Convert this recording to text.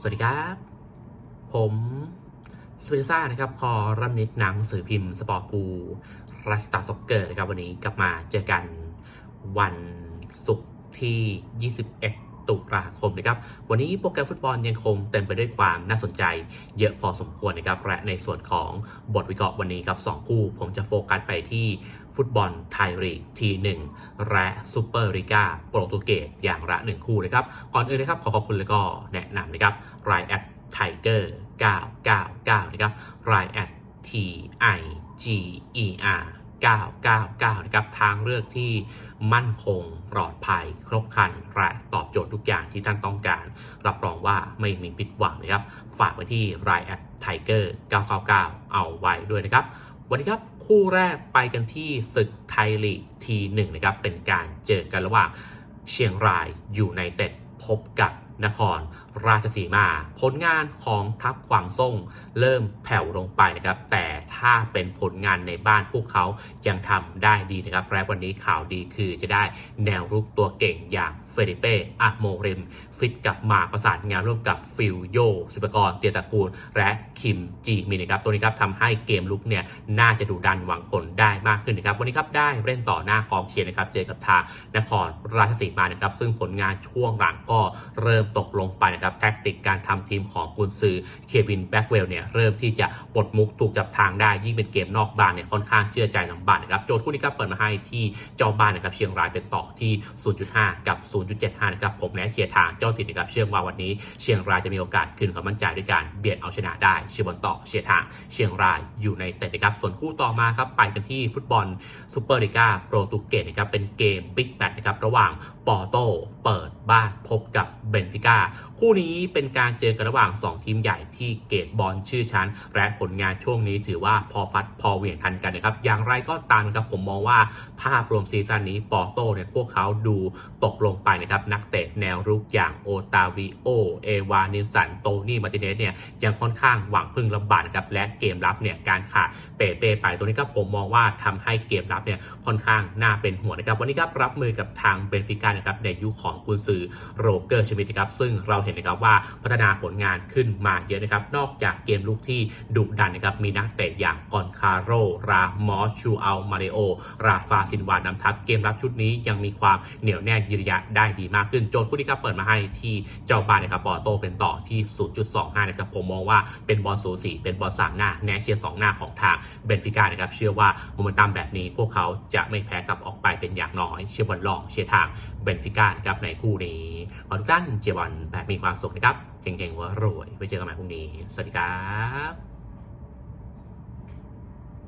สวัสดีครับ ผมสเปนซ่านะครับ คอรัมนิดหนังสือพิมพ์สปอร์ตกูรัสตาซ็อกเกอร์นะครับ วันนี้กลับมาเจอกันวันศุกร์ที่ 21 ตุลาคมนะครับวันนี้โปรแกรมฟุตบอลยังคงเต็มไปด้วยความน่าสนใจ เยอะพอสมควรนะครับและในส่วนของบทวิเคราะห์วันนี้ครับ2คู่ ผมจะโฟกัสไปที่ฟุตบอลไทยลีกทีหนึ่งและซูเปอร์ลีกาโปรตุเกสอย่างละ1คู่นะครับก่อนอื่นนะครับขอขอบคุณแล้วก็แนะนำนะครับรายแอดไทเกอร์999 นะครับรายแอด T I G E R 999 นะครับ ทางเลือกที่มั่นคงปลอดภัย ครบครันและตอบโจทย์ทุกอย่างที่ท่านต้องการ รับรองว่าไม่มีผิดหวังนะครับ ฝากไว้ที่รายแอดไทเกอร์999 เอาไว้ด้วยนะครับ วันนี้ครับ คู่แรกไปกันที่ศึกไทยลีกทีหนึ่งนะครับ เป็นการเจอกันระหว่างเชียงรายอยู่ในเต็ดพบกับนคร ราชสีมา ผลงานของทัพขวางซ่งเริ่มแผ่วลงไปนะครับ แต่ถ้าเป็นผลงานในบ้านพวกเขายังทำได้ดีนะครับและวันนี้ข่าวดีคือจะได้แนวรุกตัวเก่งอย่างเฟเดเป้อะโมริมฟิตกลับมาประสานงานร่วมกับฟิลโยสุปกรเตียตะกูล และคิมจีมินนะครับตัวนี้ครับทำให้เกมลุกเนี่ยน่าจะดูดันหวังผลได้มากขึ้นนะครับ วันนี้ครับได้เล่นต่อหน้ากองเชียร์นะครับเจอกับทางนครราชสีมานะครับซึ่งผลงานช่วงหลังก็เริ่มตกลงไปนะครับแทคติกการทำทีมของกุนซือเควินแบ็กเวลเนี่ยเริ่มที่จะปลดมุกถูกจับทางได้ ยิ่งเป็นเกมนอกบ้านเนี่ยค่อนข้างเชื่อใจลำบากนะครับโจทย์คู่นี้ครับเปิดมาให้ที่เจ้าบ้านนะครับเชียงรายเป็นต่อที่ 0.5 กับ 0.75 นะครับผมและเชียร์ทางเจ้าถิ่นนะครับเชื่อว่าวันนี้เชียงรายจะมีโอกาสคืนความมั่นใจด้วยการเบียดเอาชนะได้เชียร์บอลต่อเชียร์ทางเชียงรายอยู่ในเต็ดนะครับส่วนคู่ต่อมาครับไปกันที่ฟุตบอลซูเปอร์ลีกาโปรตุเกสนะครับเป็นเกมบิ๊กแมตนะครับระหว่างปอร์โตเปิดบ้านพบกับเบนฟิก้า คู่นี้เป็นการเจอกันระหว่าง 2 ทีมใหญ่ที่เกตบอลชื่อชั้น และผลงานช่วงนี้ถือว่าพอฟัดพอเหวี่ยงทันกันนะครับ อย่างไรก็ตามครับผมมองว่าภาพรวมซีซั่นนี้ปอร์โตเนี่ยพวกเขาดูตกลงไปนะครับ นักเตะแนวรุกอย่างโอตาวิโอ เอวานิสัน โตนี่มาติเนสเนี่ยยังค่อนข้างหวังพึ่งลำบากนะครับ และเกมรับเนี่ยการขาดเปเป้ไปตัวนี้ก็ผมมองว่าทำให้เกมรับเนี่ยค่อนข้างน่าเป็นห่วงนะครับ วันนี้ครับรับมือกับทางเบนฟิก้านะครับในยุคของกุนซือโรเกอร์ชมิดนะครับซึ่งเราเห็นนะครับว่าพัฒนาผลงานขึ้นมาเยอะนะครับ นอกจากเกมลุกที่ดุดันนะครับ มีนักเตะอย่างกอนคาโร รามอสชูอัล มาริโอ ราฟาซินวานำทัพเกมรับชุดนี้ยังมีความเหนียวแน่นยืนยะได้ดีมากขึ้น โจทย์คู่นี้ครับเปิดมาให้ที่เจ้าบ้านนะครับปอโตเป็นต่อที่ 0.25 นะครับ ผมมองว่าเป็นบอลสูสีเป็นบอลสามหน้าแนเชียสองหน้าของทางเบนฟิก้านะครับ เชื่อว่าโมเมนตัมแบบนี้พวกเขาจะไม่แพ้กับออกไปเป็นอย่างน้อย เชียร์บอลลองเชียร์ทางเบนฟิก้านะครับในคู่นี้ขอทุกท่านเชียร์บอลแบบมีความสุขนะครับเก่งๆว่ารวยไว้เจอกันใหม่พรุ่งนี้ สวัสดีครับ